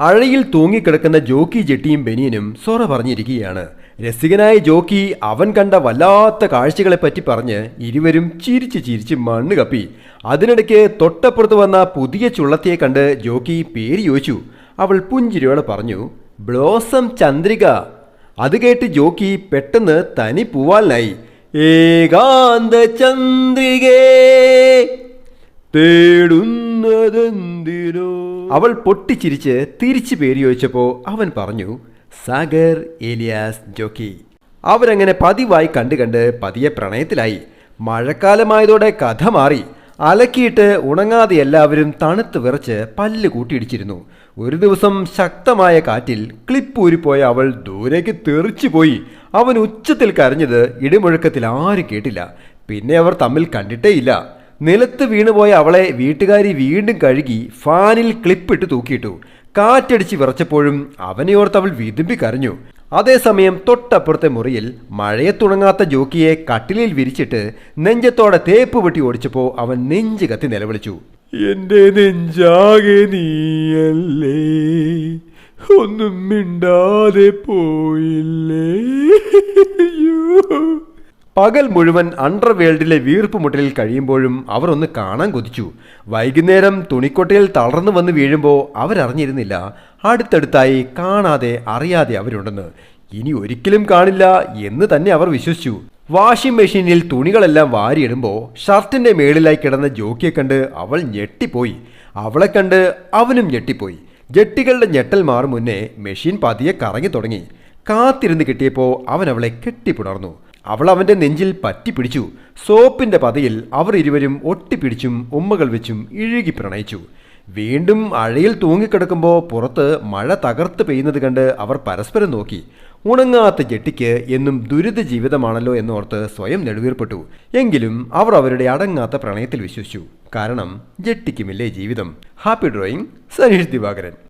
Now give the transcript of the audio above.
അഴയിൽ തൂങ്ങിക്കിടക്കുന്ന jockey ജെട്ടിയും ബനിയനും സൊറ പറഞ്ഞിരിക്കുകയാണ്. രസികനായ jockey അവൻ കണ്ട വല്ലാത്ത കാഴ്ചകളെപ്പറ്റി പറഞ്ഞ് ഇരുവരും ചിരിച്ച് ചിരിച്ച് മണ്ണ് കപ്പി. അതിനിടയ്ക്ക് തൊട്ടപ്പുറത്ത് വന്ന പുതിയ ചുള്ളത്തിയെ കണ്ട് ജോക്കി പേര് ചോദിച്ചു. അവൾ പുഞ്ചിരിയോടെ പറഞ്ഞു ബ്ലോസം ചന്ദ്രിക. അത് കേട്ട് ജോക്കി പെട്ടെന്ന് തനി പൂവാലിനായി ഏകാന്ത ചന്ദ്രികേ തേടുന്നതെന്തിനോ അവൾ പൊട്ടിച്ചിരിച്ച് തിരിച്ചു പേര് ചോദിച്ചപ്പോ അവൻ പറഞ്ഞു സാഗർ ഏലിയാസ് ജോക്കി. അവരങ്ങനെ പതിവായി കണ്ട് കണ്ട് പതിയെ പ്രണയത്തിലായി. മഴക്കാലമായതോടെ കഥ മാറി. അലക്കിയിട്ട് ഉണങ്ങാതെ എല്ലാവരും തണുത്ത് വിറച്ച് പല്ല് കൂട്ടിയിടിച്ചിരുന്നു. ഒരു ദിവസം ശക്തമായ കാറ്റിൽ ക്ലിപ്പൂരിപ്പോയ അവൾ ദൂരേക്ക് തെറിച്ചുപോയി അവൻ ഉച്ചത്തിൽ കരഞ്ഞത് ഇടിമുഴക്കത്തിൽ ആരും കേട്ടില്ല. പിന്നെ അവർ തമ്മിൽ കണ്ടിട്ടേയില്ല. നിലത്ത് വീണുപോയ അവളെ വീട്ടുകാരി വീണ്ടും കഴുകി ഫാനിൽ ക്ലിപ്പിട്ട് തൂക്കിയിട്ടു. കാറ്റടിച്ച് വിറച്ചപ്പോഴും അവനെയോർത്ത് അവൾ വിതുമ്പി കരഞ്ഞു. അതേസമയം തൊട്ടപ്പുറത്തെ മുറിയിൽ മഴയെ തുണങ്ങാത്ത ജോക്കിയെ കട്ടിലിൽ വിരിച്ചിട്ട് നെഞ്ചത്തോടെ തേപ്പ് വെട്ടി ഓടിച്ചപ്പോ അവൻ നെഞ്ച് കത്തി നിലവിളിച്ചു. എന്റെ നെഞ്ചാകെ നീയല്ലേ? ഒന്നും മിണ്ടാതെ പോയില്ലേ? പകൽ മുഴുവൻ അണ്ടർവേൾഡിലെ വീർപ്പുമുട്ടലിൽ കഴിയുമ്പോഴും അവർ ഒന്ന് കാണാൻ കൊതിച്ചു. വൈകുന്നേരം തുണിക്കൊട്ടയിൽ തളർന്നു വന്ന് വീഴുമ്പോൾ അവരറിഞ്ഞിരുന്നില്ല. അടുത്തടുത്തായി കാണാതെ അറിയാതെ അവരുണ്ടെന്ന്. ഇനി ഒരിക്കലും കാണില്ല എന്ന് തന്നെ അവർ വിശ്വസിച്ചു. വാഷിംഗ് മെഷീനിൽ തുണികളെല്ലാം വാരിയിടുമ്പോൾ ഷർട്ടിന്റെ മേളിലായി കിടന്ന ജോക്കിയെ കണ്ട് അവൾ ഞെട്ടിപ്പോയി. അവളെ കണ്ട് അവനും ഞെട്ടിപ്പോയി. ജെട്ടികളുടെ ഞെട്ടൽ മാറും മുന്നേ മെഷീൻ പതിയെ കറങ്ങി തുടങ്ങി. കാത്തിരുന്ന് കിട്ടിയപ്പോൾ അവൻ അവളെ കെട്ടിപ്പുണർന്നു. അവൾ അവന്റെ നെഞ്ചിൽ പറ്റിപ്പിടിച്ചു സോപ്പിന്റെ പതയിൽ അവർ ഇരുവരും ഒട്ടിപ്പിടിച്ചും ഉമ്മകൾ വെച്ചും ഇഴുകി പ്രണയിച്ചു. വീണ്ടും അഴയിൽ തൂങ്ങിക്കിടക്കുമ്പോൾ പുറത്ത് മഴ തകർത്ത് പെയ്യുന്നത് കണ്ട് അവർ പരസ്പരം നോക്കി. ഉണങ്ങാത്ത ജെട്ടിക്ക് എന്നും ദുരിത ജീവിതമാണല്ലോ എന്നോർത്ത് സ്വയം നെടുവീർപ്പെട്ടു. എങ്കിലും അവർ അവരുടെ അടങ്ങാത്ത പ്രണയത്തിൽ വിശ്വസിച്ചു. കാരണം ജെട്ടിക്കുമില്ലേ ജീവിതം. Happy drawing Saneesh Divakaran.